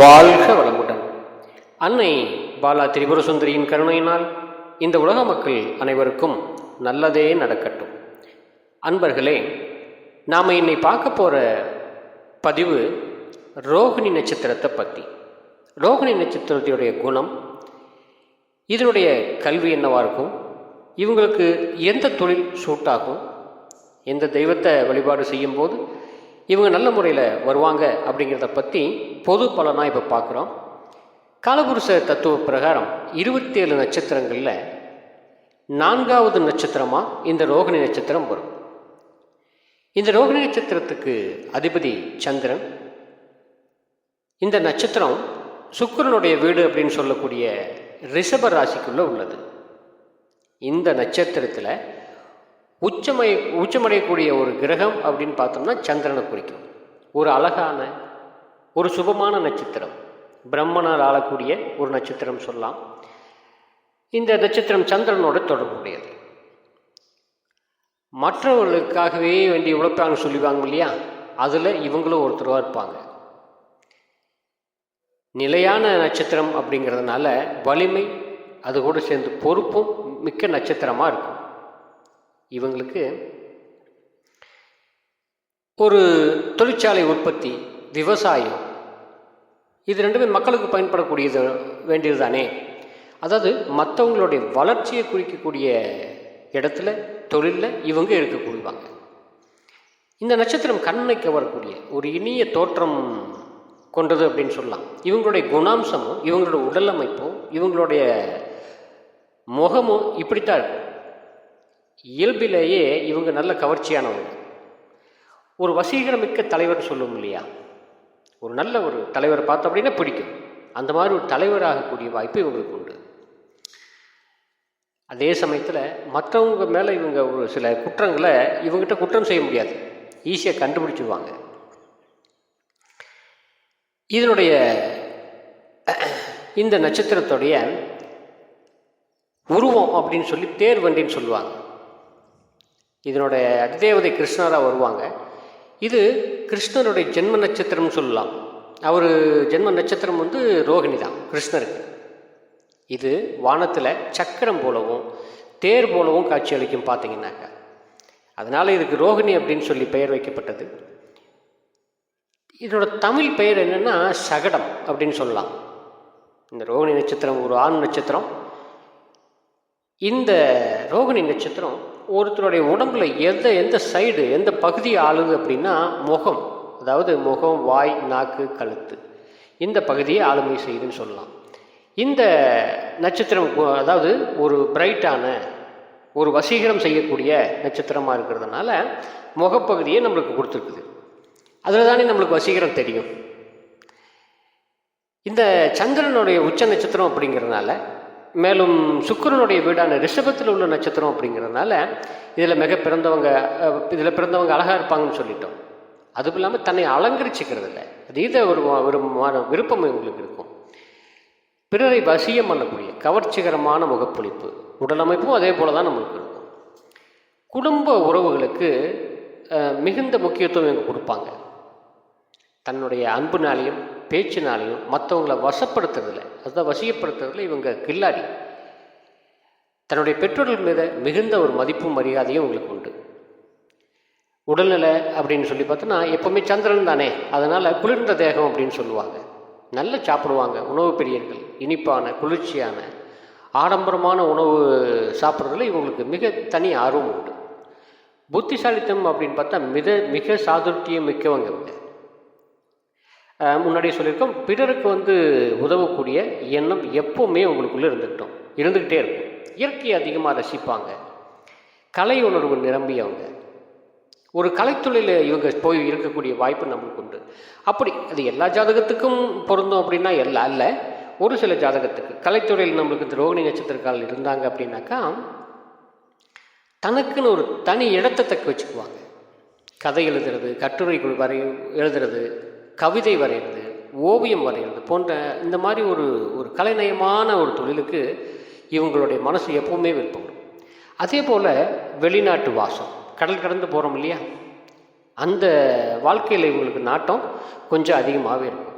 வாழ்க வளமுடன். அன்னை பாலா திரிபுர சுந்தரியின் கருணையினால் இந்த உலக மக்கள் அனைவருக்கும் நல்லதே நடக்கட்டும். அன்பர்களே நாம் இன்னை பார்க்க போகிற பதிவு ரோகிணி நட்சத்திரத்தை பற்றி ரோகிணி நட்சத்திரத்தினுடைய குணம் இதனுடைய கல்வி என்னவாக இருக்கும் இவங்களுக்கு எந்த தொழில் சூட் ஆகும் எந்த தெய்வத்தை வழிபாடு செய்யும்போது இவங்க நல்ல முறையில் வருவாங்க அப்படிங்கிறத பற்றி பொது பலனாக இப்போ பார்க்குறோம் காலபுருஷ தத்துவ பிரகாரம் இருபத்தேழு நட்சத்திரங்களில் நான்காவது நட்சத்திரமாக இந்த ரோகிணி நட்சத்திரம் வரும். இந்த ரோகிணி நட்சத்திரத்துக்கு அதிபதி சந்திரன். இந்த நட்சத்திரம் சுக்கரனுடைய வீடு அப்படின்னு சொல்லக்கூடிய ரிஷப ராசிக்குள்ளே உள்ளது. இந்த நட்சத்திரத்தில் உச்சமய உச்சமடையக்கூடிய ஒரு கிரகம் அப்படின்னு பார்த்தோம்னா சந்திரனை குறிக்கும். ஒரு அழகான ஒரு சுபமான நட்சத்திரம். பிரம்மனால் ஆளக்கூடிய ஒரு நட்சத்திரம் சொல்லலாம். இந்த நட்சத்திரம் சந்திரனோட தொடர்புடையது. மற்றவர்களுக்காகவே வேண்டிய உழைப்பாங்க சொல்லுவாங்க இல்லையா? அதில் இவங்களும் ஒருத்தருவாக இருப்பாங்க. நிலையான நட்சத்திரம் அப்படிங்கிறதுனால வலிமை அது கூட சேர்ந்து பொறுப்பும் மிக்க நட்சத்திரமாக இருக்கும். இவங்களுக்கு ஒரு தொழிற்சாலை உற்பத்தி விவசாயம் இது ரெண்டுமே மக்களுக்கு பயன்படக்கூடியது வேண்டியது தானே அதாவது மற்றவங்களுடைய வளர்ச்சியை குறிக்கக்கூடிய இடத்துல தொழிலில் இவங்க இருக்கக்கூடியவாங்க. இந்த நட்சத்திரம் கண்ணை கவரக்கூடிய ஒரு இனிய தோற்றம் கொண்டது அப்படின்னு சொல்லலாம். இவங்களுடைய குணாம்சமும் இவங்களோட உடல் அமைப்பும் இவங்களுடைய முகமும் இப்படித்தான் இருக்கும். இயல்பிலேயே இவங்க நல்ல கவர்ச்சியானவங்க. ஒரு வசீகரமிக்க தலைவர் சொல்லும் இல்லையா? ஒரு நல்ல ஒரு தலைவரை பார்த்தோம் அப்படின்னா பிடிக்கும். அந்த மாதிரி ஒரு தலைவராகக்கூடிய வாய்ப்பு இவங்களுக்கு உண்டு. அதே சமயத்தில் மற்றவங்க மேலே இவங்க ஒரு சில குற்றங்களை இவங்ககிட்ட குற்றம் செய்ய முடியாது. ஈஸியாக கண்டுபிடிச்சிடுவாங்க இதனுடைய இந்த நட்சத்திரத்துடைய உருவம் அப்படின்னு சொல்லி தேர் வண்டின்னு சொல்லுவாங்க. இதனுடைய அதிதேவதை கிருஷ்ணராக வருவாங்க. இது கிருஷ்ணனுடைய ஜென்ம நட்சத்திரம்னு சொல்லலாம். அவர் ஜென்ம நட்சத்திரம் வந்து ரோகிணி தான் கிருஷ்ணருக்கு. இது வானத்தில் சக்கரம் போலவும் தேர் போலவும் காட்சி அளிக்கும் பார்த்தீங்கன்னாக்கா. அதனால் இதுக்கு ரோகிணி அப்படின்னு சொல்லி பெயர் வைக்கப்பட்டது. இதோட தமிழ் பெயர் என்னென்னா சகடம் அப்படின்னு சொல்லலாம். இந்த ரோகிணி நட்சத்திரம் ஒரு ஆண் நட்சத்திரம். இந்த ரோகிணி நட்சத்திரம் ஒருத்தருடைய உடம்புல எந்த எந்த சைடு எந்த பகுதி ஆளுது அப்படின்னா முகம். அதாவது முகம் வாய் நாக்கு கழுத்து. இந்த பகுதியை ஆளுமை செய்யுதுன்னு சொல்லலாம். இந்த நட்சத்திரம் அதாவது ஒரு பிரைட்டான ஒரு வசீகரம் செய்யக்கூடிய நட்சத்திரமாக இருக்கிறதுனால முகப்பகுதியை நம்மளுக்கு கொடுத்துருக்குது. அதில் தானே நம்மளுக்கு வசீகரம் தெரியும். இந்த சந்திரனுடைய உச்ச நட்சத்திரம் அப்படிங்கிறதுனால மேலும் சுக்கரனுடைய வீடான ரிஷபத்தில் உள்ள நட்சத்திரம் அப்படிங்கிறதுனால இதில் மிக பிறந்தவங்க இதில் பிறந்தவங்க அழகாக இருப்பாங்கன்னு சொல்லிட்டோம். அதுவும் இல்லாமல் தன்னை அலங்கரிச்சிக்கிறது இல்லை. அதீத ஒரு ஒரு விருப்பம் இவங்களுக்கு இருக்கும். பிறரை வசியம் பண்ணக்கூடிய கவர்ச்சிகரமான முகப்பொழிப்பு உடலமைப்பும் அதே போல தான் நம்மளுக்கு இருக்கும். குடும்ப உறவுகளுக்கு மிகுந்த முக்கியத்துவம் இவங்க கொடுப்பாங்க. தன்னுடைய அன்புனாலையும் பேச்சினாலையும் மற்றவங்களை வசப்படுத்துறதில்ல. அதுதான் வசியப்படுத்துறதுல இவங்க கில்லாடி. தன்னுடைய பெற்றோர்கள் மீத மிகுந்த ஒரு மதிப்பும் மரியாதையும் உங்களுக்கு உண்டு. உடல்நிலை அப்படின்னு சொல்லி பார்த்தோன்னா எப்போவுமே சந்திரன் தானே. அதனால் குளிர்ந்த தேகம் அப்படின்னு சொல்லுவாங்க. நல்லா சாப்பிடுவாங்க உணவு பிரியர்கள். இனிப்பான குளிர்ச்சியான ஆடம்பரமான உணவு சாப்பிட்றதுல இவங்களுக்கு மிக தனி ஆர்வம் உண்டு. புத்திசாலித்தனம் அப்படின்னு பார்த்தா மிக மிக சாதுர்த்தியம் மிக்கவங்க இவங்க. முன்னாடியே சொல்லியிருக்கோம் பிறருக்கு வந்து உதவக்கூடிய எண்ணம் எப்போவுமே உங்களுக்குள்ளே இருந்துக்கிட்டோம் இருந்துக்கிட்டே இருக்கும். இயற்கையை அதிகமாக ரசிப்பாங்க. கலை உணர்வு நிரம்பியவங்க. ஒரு கலைத்துறையில் இவங்க போய் இருக்கக்கூடிய வாய்ப்பு நம்மளுக்கு உண்டு. அப்படி அது எல்லா ஜாதகத்துக்கும் பொருந்தும் அப்படின்னா எல்லாம் அல்ல. ஒரு சில ஜாதகத்துக்கு கலைத்துறையில் நம்மளுக்கு இந்த ரோகிணி நட்சத்திரக்கால் இருந்தாங்க அப்படின்னாக்கா தனக்குன்னு ஒரு தனி இடத்தை தக்க வச்சுக்குவாங்க. கதை எழுதுறது கட்டுரை வரை எழுதுறது கவிதை வரைகிறது ஓவியம் வரைகிறது போன்ற இந்த மாதிரி ஒரு ஒரு கலைநயமான ஒரு தொழிலுக்கு இவங்களுடைய மனசு எப்பவுமே விருப்பம். அதே போல் வெளிநாட்டு வாசம் கடல் கடந்து போகிறோம் இல்லையா? அந்த வாழ்க்கையில் இவங்களுக்கு நாட்டம் கொஞ்சம் அதிகமாகவே இருக்கும்.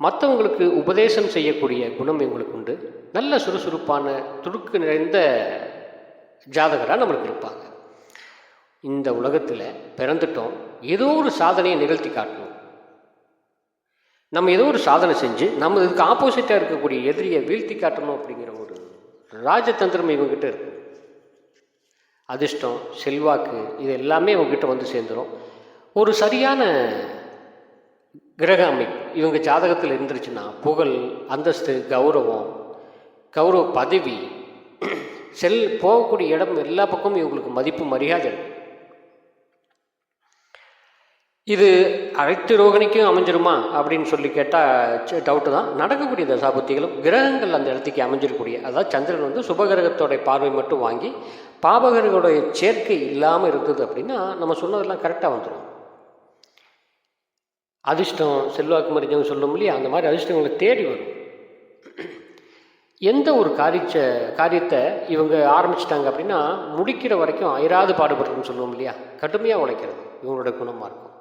மற்றவங்களுக்கு உபதேசம் செய்யக்கூடிய குணம் இவங்களுக்கு உண்டு. நல்ல சுறுசுறுப்பான துடுக்கு நிறைந்த ஜாதகராக நம்மளுக்கு இருப்பாங்க. இந்த உலகத்தில் பிறந்துட்டோம் ஏதோ ஒரு சாதனையை நிகழ்த்தி காட்டணும் நம்ம ஏதோ ஒரு சாதனை செஞ்சு நம்ம இதுக்கு ஆப்போசிட்டாக இருக்கக்கூடிய எதிரியை வீழ்த்தி காட்டணும் அப்படிங்கிற ஒரு ராஜதந்திரம் இவங்ககிட்ட இருக்கு. அதிர்ஷ்டம் செல்வாக்கு இது எல்லாமே இவங்ககிட்ட வந்து சேர்ந்துடும் ஒரு சரியான கிரக அமைப்பு இவங்க ஜாதகத்தில் இருந்துருச்சுன்னா புகழ் அந்தஸ்து கௌரவம் கௌரவ பதவி செல் போகக்கூடிய இடம் எல்லா பக்கமும் இவங்களுக்கு மதிப்பு மரியாதை. இருக்கும் இது அனைத்து ரோகிணிக்கும் அமைஞ்சிருமா அப்படின்னு சொல்லி கேட்டால் டவுட்டு தான். நடக்கக்கூடிய தசாபுத்திகளும் கிரகங்கள் அந்த இடத்துக்கு அமைஞ்சிருக்கூடிய அதாவது சந்திரன் வந்து சுபகிரகத்தோடைய பார்வை மட்டும் வாங்கி பாபகர்களுடைய சேர்க்கை இல்லாமல் இருந்தது அப்படின்னா நம்ம சொன்னதெல்லாம் கரெக்டாக வந்துடும் அதிர்ஷ்டம் செல்வாக்கு மறிஞ்சவங்க சொல்லும் இல்லையா அந்த மாதிரி அதிர்ஷ்டங்களை தேடி வரும். எந்த ஒரு காரிச்ச காரியத்தை இவங்க ஆரம்பிச்சிட்டாங்க அப்படின்னா முடிக்கிற வரைக்கும் அயராது பாடுபடுறதுன்னு சொல்லுவோம் இல்லையா? கடுமையாக உழைக்கிறது இவங்களோட குணமாக இருக்கும்.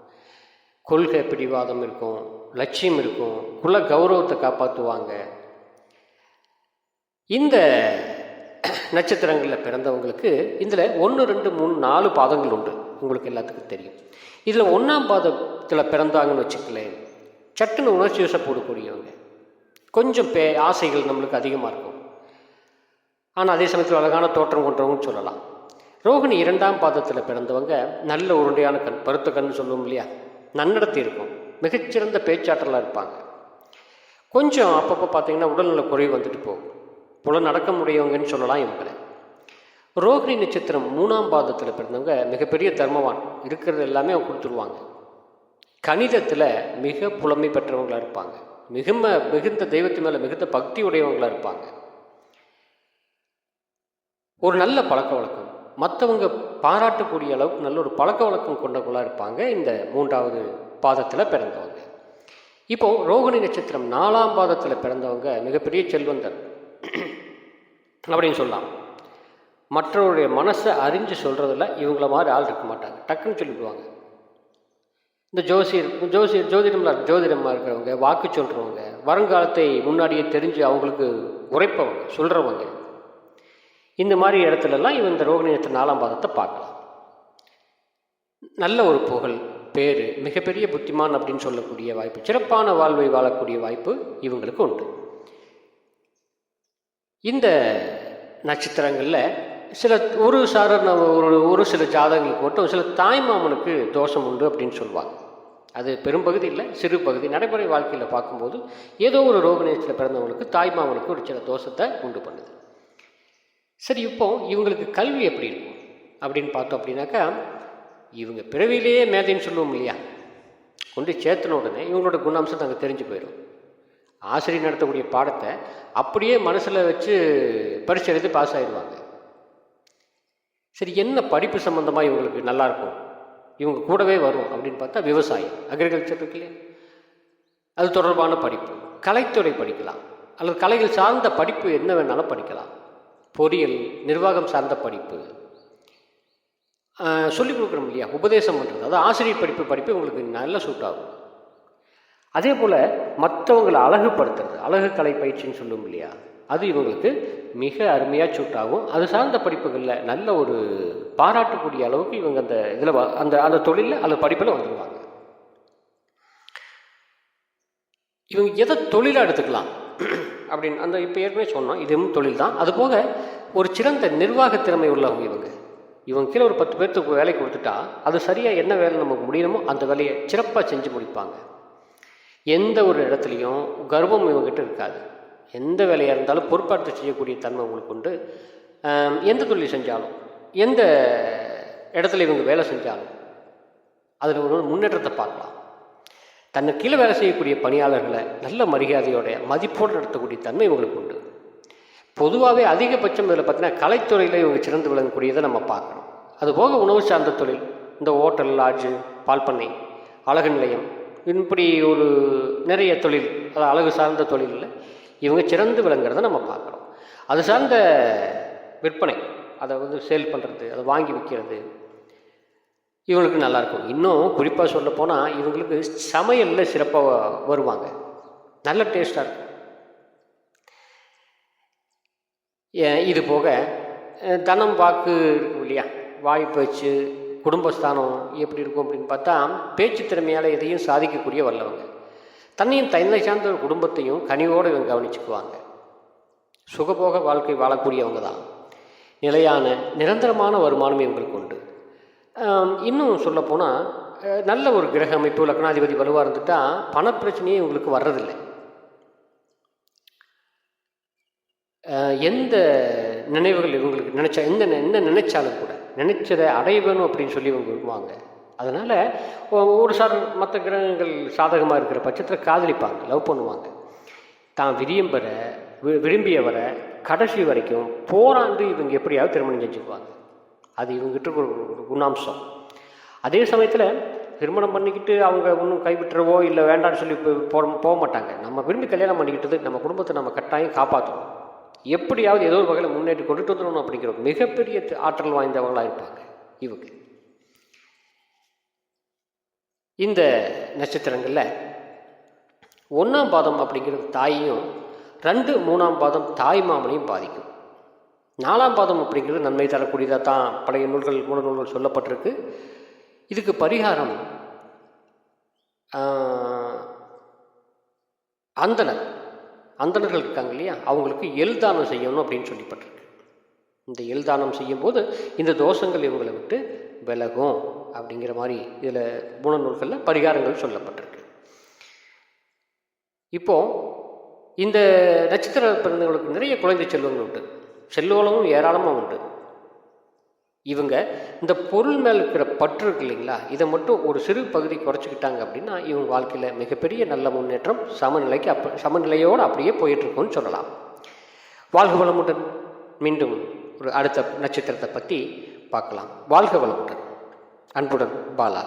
கொள்கை பிடிவாதம் இருக்கும் லட்சியம் இருக்கும் குல கௌரவத்தை காப்பாற்றுவாங்க இந்த நட்சத்திரங்களில் பிறந்தவங்களுக்கு இதில் ஒன்று ரெண்டு மூணு நாலு பாதங்கள் உண்டு. உங்களுக்கு எல்லாத்துக்கும் தெரியும். இதில் ஒன்றாம் பாதத்தில் பிறந்தாங்கன்னு வச்சுக்கலேன் சட்டுன்னு உணர்ச்சி வசப்படக்கூடியவங்க கொஞ்சம் பே ஆசைகள் நம்மளுக்கு அதிகமாக இருக்கும். ஆனால் அதே சமயத்தில் அழகான தோற்றம் கொண்டவங்கன்னு சொல்லலாம். ரோகிணி இரண்டாம் பாதத்தில் பிறந்தவங்க நல்ல உருண்டையான கண் பருத்த கண் சொல்லுவோம் இல்லையா? நன்னடத்தி இருக்கும். மிகச்சிறந்த பேச்சாற்றலாக இருப்பாங்க. கொஞ்சம் அப்பப்போ பார்த்தீங்கன்னா உடல்நல குறைவு வந்துட்டு போகும். புல நடக்க முடியவங்கன்னு சொல்லலாம் இவங்களை ரோகிணி நட்சத்திரம் மூணாம் பாதத்தில் பிறந்தவங்க மிகப்பெரிய தர்மவான். இருக்கிறது எல்லாமே அவங்க கொடுத்துருவாங்க. கணிதத்தில் மிக புலமை பெற்றவங்களாக இருப்பாங்க. மிகும மிகுந்த தெய்வத்து மேலே மிகுந்த பக்தி உடையவங்களாக இருப்பாங்க. ஒரு நல்ல பழக்க வழக்கம். மற்றவங்க பாராட்டக்கூடிய அளவுக்கு நல்ல ஒரு பழக்க வழக்கம் கொண்டவங்களாக இருப்பாங்க. இந்த மூன்றாவது பாதத்தில் பிறந்தவங்க. இப்போ ரோகிணி நட்சத்திரம் நாலாம் பாதத்தில் பிறந்தவங்க மிகப்பெரிய செல்வந்தர். அப்படின்னு சொல்லலாம். மற்றவருடைய மனசை அறிஞ்சு சொல்கிறதில்ல இவங்கள மாதிரி ஆள் இருக்க மாட்டாங்க. டக்குன்னு சொல்லிவிடுவாங்க இந்த ஜோசியர் ஜோசியர் ஜோதிடம்லாம் ஜோதிடமாக இருக்கிறவங்க வாக்கு சொல்கிறவங்க வருங்காலத்தை முன்னாடியே தெரிஞ்சு அவங்களுக்கு உரைப்பவங்க சொல்கிறவங்க இந்த மாதிரி இடத்துலலாம் இவன் இந்த ரோகிணியத்தை நாலாம் பாதத்தை பார்க்கலாம். நல்ல ஒரு புகழ் பேர் மிகப்பெரிய புத்திமான் அப்படின்னு சொல்லக்கூடிய வாய்ப்பு சிறப்பான வாழ்வை வாழக்கூடிய வாய்ப்பு இவங்களுக்கு உண்டு. இந்த நட்சத்திரங்களில் சில ஒரு சாரர் ஒரு ஒரு சில ஜாதகங்களுக்கு மட்டும் சில தாய்மாமனுக்கு தோஷம் உண்டு அப்படின்னு சொல்லுவாங்க. அது பெரும்பகுதி இல்லை சிறு பகுதி. நடைமுறை வாழ்க்கையில் பார்க்கும்போது ஏதோ ஒரு ரோகநேசத்தில் பிறந்தவங்களுக்கு தாய்மாமனுக்கு ஒரு சில தோஷத்தை உண்டு பண்ணுது. சரி இப்போ இவங்களுக்கு கல்வி எப்படி இருக்கும்? அப்படின்னு பார்த்தோம் அப்படின்னாக்கா இவங்க பிறவிலேயே மேதைன்னு சொல்லுவோம் இல்லையா? கொண்டு சேர்த்துன உடனே இவங்களோட குணாம்சம் அங்கே தெரிஞ்சு போயிடும். ஆசிரியர் நடத்தக்கூடிய பாடத்தை அப்படியே மனசில் வச்சு பரிசு எழுதி பாஸ் ஆகிடுவாங்க சரி என்ன படிப்பு சம்மந்தமாக இவங்களுக்கு நல்லாயிருக்கும் இவங்க கூடவே வரும் அப்படின்னு பார்த்தா விவசாயம் அக்ரிகல்ச்சர் இருக்கு அது தொடர்பான படிப்பு. கலைத்துறை படிக்கலாம். அல்லது கலைகள் சார்ந்த படிப்பு என்ன வேணாலும் படிக்கலாம். பொறியியல் நிர்வாகம் சார்ந்த படிப்பு. சொல்லிக் கொடுக்குறோம் இல்லையா? உபதேசம் பண்ணுறது அதாவது ஆசிரியர் படிப்பு படிப்பு உங்களுக்கு நல்ல சூட் ஆகும். அதே போல் மற்றவங்களை அழகுப்படுத்துறது அழகு கலை பயிற்சின்னு சொல்லும் இல்லையா? அது இவங்களுக்கு மிக அருமையாக சூட் ஆகும். அது சார்ந்த படிப்புகளில் நல்ல ஒரு பாராட்டக்கூடிய அளவுக்கு இவங்க அந்த இதில் அந்த அந்த தொழிலில் அந்த படிப்பில் வந்துடுவாங்க இவங்க எதை தொழிலாக எடுத்துக்கலாம்? அப்படின்னு அந்த இப்போ ஏற்கனவே சொன்னோம் இதுவும் தொழில் தான் அது போக ஒரு சிறந்த நிர்வாக திறமை உள்ளவங்க இவங்க. இவங்க கீழே ஒரு பத்து பேர்த்துக்கு வேலை கொடுத்துட்டா அது சரியாக என்ன வேலை நமக்கு முடியணுமோ அந்த வேலையை சிறப்பாக செஞ்சு முடிப்பாங்க. எந்த ஒரு இடத்துலையும் கர்வம் இவங்ககிட்ட இருக்காது. எந்த வேலையாக இருந்தாலும் பொறுப்பாற்று செய்யக்கூடிய தன்மை உங்களுக்கு உண்டு. எந்த தொழில் செஞ்சாலும் எந்த இடத்துல இவங்க வேலை செஞ்சாலும் அதில் ஒரு முன்னேற்றத்தை பார்க்கலாம். தன்னை கீழே வேலை செய்யக்கூடிய பணியாளர்களை நல்ல மரியாதையோட மதிப்போடு நடத்தக்கூடிய தன்மை இவங்களுக்கு உண்டு. பொதுவாகவே அதிகபட்சம் இதில் பார்த்தீங்கன்னா கலைத்துறையில் இவங்க சிறந்து விளங்கக்கூடியதை நம்ம பார்க்கணும். அதுபோக உணவு சார்ந்த தொழில் இந்த ஹோட்டல் லாட்ஜு பால் பண்ணை அழகு நிலையம் இப்படி ஒரு நிறைய தொழில் அது அழகு சார்ந்த தொழிலில் இவங்க சிறந்து விளங்குறத நம்ம பார்க்குறோம் அது சார்ந்த விற்பனை அதை வந்து சேல் பண்ணுறது அதை வாங்கி விற்கிறது இவங்களுக்கு நல்லாயிருக்கும். இன்னும் குறிப்பாக சொல்ல போனால் இவங்களுக்கு சமையலில் சிறப்பாக வருவாங்க. நல்ல டேஸ்ட்டாக இருக்கும் இது போக தனம் வாக்கு இருக்கும் இல்லையா? வாய் பேச்சு குடும்பஸ்தானம் எப்படி இருக்கும் அப்படின்னு பார்த்தா பேச்சு திறமையால் எதையும் சாதிக்கக்கூடிய வல்லவங்க. தன்னையும் தன்னை சார்ந்த ஒரு குடும்பத்தையும் கனிவோடு இவங்க கவனிச்சுக்குவாங்க. சுகபோக வாழ்க்கை வாழக்கூடியவங்க தான். நிலையான நிரந்தரமான வருமானம் இவங்களுக்கு உண்டு. இன்னும் சொல்லப்போனால் நல்ல ஒரு கிரக அமைப்பு லக்னாதிபதி வலுவாக இருந்துட்டால் பணப்பிரச்சனையே உங்களுக்கு வர்றதில்லை. எந்த நினைவுகள் இவங்களுக்கு நினச்சா எந்த என்ன நினைச்சாலும் கூட நினைச்சதை அடைவேணும் அப்படின்னு சொல்லி இவங்க விரும்புவாங்க. அதனால் ஒரு சார் மற்ற கிரகங்கள் சாதகமாக இருக்கிற பட்சத்தில் காதலிப்பாங்க லவ் பண்ணுவாங்க. தான் விரியம்பரை விரும்பியவரை கடைசி வரைக்கும் போராண்டு இவங்க எப்படியாவது திருமணம் செஞ்சுக்குவாங்க. அது இவங்ககிட்ட ஒரு குணாம்சம். அதே சமயத்தில் திருமணம் பண்ணிக்கிட்டு அவங்க ஒன்றும் கைவிட்டுறவோ இல்லை வேண்டாம்னு சொல்லி போ- போக போக மாட்டாங்க நம்ம விரும்பி கல்யாணம் பண்ணிக்கிட்டது நம்ம குடும்பத்தை நம்ம கட்டாயம் காப்பாற்றணும் எப்படியாவது ஏதோ ஒரு வகையில் முன்னேற்றி கொண்டுட்டு வந்துடணும் அப்படிங்கிற மிகப்பெரிய ஆற்றல் வாய்ந்தவங்களாக இருப்பாங்க இவங்க. இந்த நட்சத்திரங்களில் ஒன்றாம் பாதம் அப்படிங்கிறது தாயையும் ரெண்டு மூணாம் பாதம் தாய் மாமனையும் பாதிக்கும். நாலாம் பாதம் அப்படிங்கிறது நன்மை தரக்கூடியதாக தான் பழைய நூல்கள் மூல நூல்கள் சொல்லப்பட்டிருக்கு. இதுக்கு பரிகாரம் அந்தனர். அந்தனர்கள் அந்தணர்கள் இருக்காங்க இல்லையா? அவங்களுக்கு எல் தானம் செய்யணும் அப்படின்னு சொல்லிப்பட்டிருக்கு. இந்த எல் தானம் செய்யும்போது இந்த தோஷங்கள் இவங்களை விட்டு விலகும் அப்படிங்கிற மாதிரி இதில் மூல நூல்களில் பரிகாரங்கள் சொல்லப்பட்டிருக்கு. இப்போது இந்த நட்சத்திர பிறந்தவங்களுக்கு நிறைய குழந்தை செல்வங்கள் உண்டு. செல்வங்களும் ஏராளமாக உண்டு. இவங்க இந்த பொருள் மேல் இருக்கிற பற்று இருக்கு இல்லைங்களா இதை மட்டும் ஒரு சிறு பகுதி குறைச்சிக்கிட்டாங்க அப்படின்னா இவங்க வாழ்க்கையில் மிகப்பெரிய நல்ல முன்னேற்றம் சமநிலைக்கு அப்ப சமநிலையோடு அப்படியே போயிட்டுருக்குன்னு சொல்லலாம். வாழ்க வளமுடன். மீண்டும் ஒரு அடுத்த நட்சத்திரத்தை பற்றி பார்க்கலாம். வாழ்க வளமுடன். அன்புடன் பாலா.